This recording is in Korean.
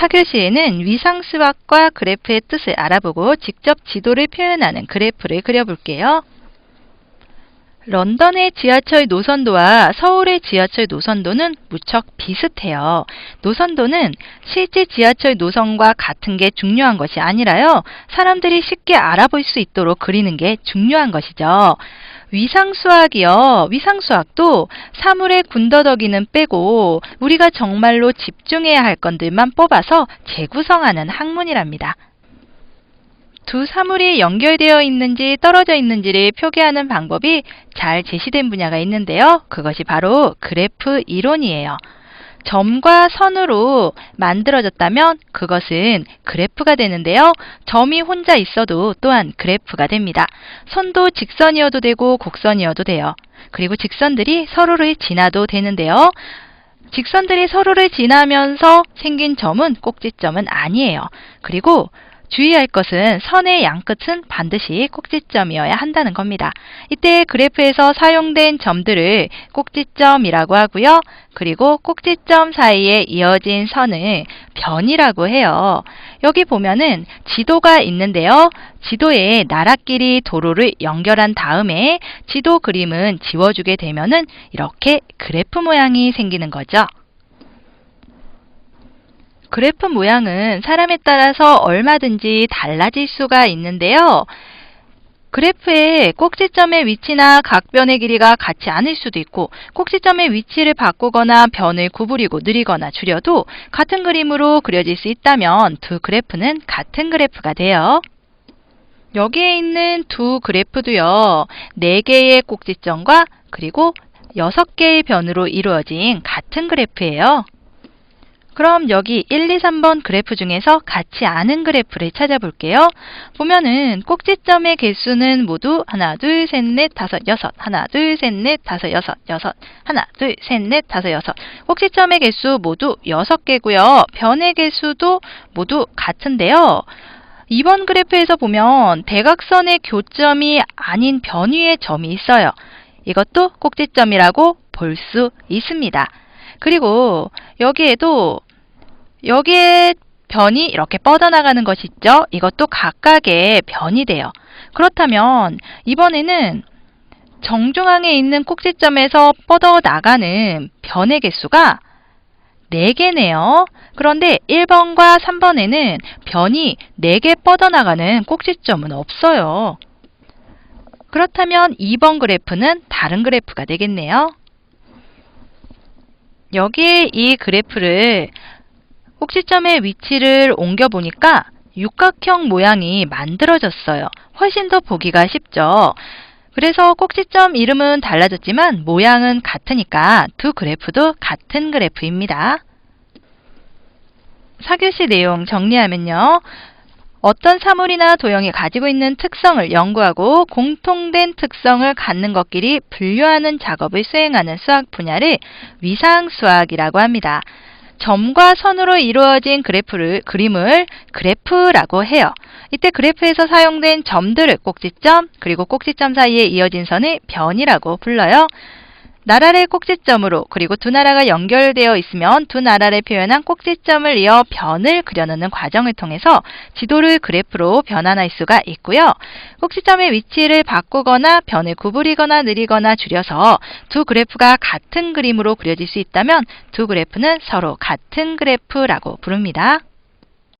4교시에는 위상수학과 그래프의 뜻을 알아보고 직접 지도를 표현하는 그래프를 그려볼게요. 런던의 지하철 노선도와 서울의 지하철 노선도는 무척 비슷해요. 노선도는 실제 지하철 노선과 같은 게 중요한 것이 아니라요. 사람들이 쉽게 알아볼 수 있도록 그리는 게 중요한 것이죠. 위상수학이요. 위상수학도 사물의 군더더기는 빼고 우리가 정말로 집중해야 할 건들만 뽑아서 재구성하는 학문이랍니다. 두 사물이 연결되어 있는지 떨어져 있는지를 표기하는 방법이 잘 제시된 분야가 있는데요. 그것이 바로 그래프 이론이에요. 점과 선으로 만들어졌다면 그것은 그래프가 되는데요. 점이 혼자 있어도 또한 그래프가 됩니다. 선도 직선이어도 되고 곡선이어도 돼요. 그리고 직선들이 서로를 지나도 되는데요. 직선들이 서로를 지나면서 생긴 점은 꼭지점은 아니에요. 그리고 주의할 것은 선의 양끝은 반드시 꼭지점이어야 한다는 겁니다. 이때 그래프에서 사용된 점들을 꼭지점이라고 하고요. 그리고 꼭지점 사이에 이어진 선을 변이라고 해요. 여기 보면은 지도가 있는데요. 지도에 나라끼리 도로를 연결한 다음에 지도 그림은 지워주게 되면은 이렇게 그래프 모양이 생기는 거죠. 그래프 모양은 사람에 따라서 얼마든지 달라질 수가 있는데요. 그래프의 꼭지점의 위치나 각 변의 길이가 같지 않을 수도 있고 꼭지점의 위치를 바꾸거나 변을 구부리고 느리거나 줄여도 같은 그림으로 그려질 수 있다면 두 그래프는 같은 그래프가 돼요. 여기에 있는 두 그래프도요. 4개의 꼭지점과 그리고 6개의 변으로 이루어진 같은 그래프예요. 그럼 여기 1, 2, 3번 그래프 중에서 같지 않은 그래프를 찾아볼게요. 보면은 꼭지점의 개수는 모두 하나, 둘, 셋, 넷, 다섯, 여섯, 하나, 둘, 셋, 넷, 다섯, 여섯, 여섯, 하나, 둘, 셋, 넷, 다섯, 여섯. 꼭지점의 개수 모두 여섯 개고요. 변의 개수도 모두 같은데요. 이번 그래프에서 보면 대각선의 교점이 아닌 변 위에 점이 있어요. 이것도 꼭지점이라고 볼 수 있습니다. 그리고 여기에도 여기에 변이 이렇게 뻗어나가는 것이 있죠. 이것도 각각의 변이 돼요. 그렇다면 이번에는 정중앙에 있는 꼭지점에서 뻗어나가는 변의 개수가 4개네요. 그런데 1번과 3번에는 변이 4개 뻗어나가는 꼭지점은 없어요. 그렇다면 2번 그래프는 다른 그래프가 되겠네요. 여기에 이 그래프를 꼭지점의 위치를 옮겨 보니까 육각형 모양이 만들어졌어요. 훨씬 더 보기가 쉽죠. 그래서 꼭지점 이름은 달라졌지만 모양은 같으니까 두 그래프도 같은 그래프입니다. 4교시 내용 정리하면요. 어떤 사물이나 도형이 가지고 있는 특성을 연구하고 공통된 특성을 갖는 것끼리 분류하는 작업을 수행하는 수학 분야를 위상수학이라고 합니다. 점과 선으로 이루어진 그래프를, 그림을 그래프라고 해요. 이때 그래프에서 사용된 점들을 꼭지점, 그리고 꼭지점 사이에 이어진 선을 변이라고 불러요. 나라를 꼭지점으로 그리고 두 나라가 연결되어 있으면 두 나라를 표현한 꼭지점을 이어 변을 그려놓는 과정을 통해서 지도를 그래프로 변환할 수가 있고요. 꼭지점의 위치를 바꾸거나 변을 구부리거나 느리거나 줄여서 두 그래프가 같은 그림으로 그려질 수 있다면 두 그래프는 서로 같은 그래프라고 부릅니다.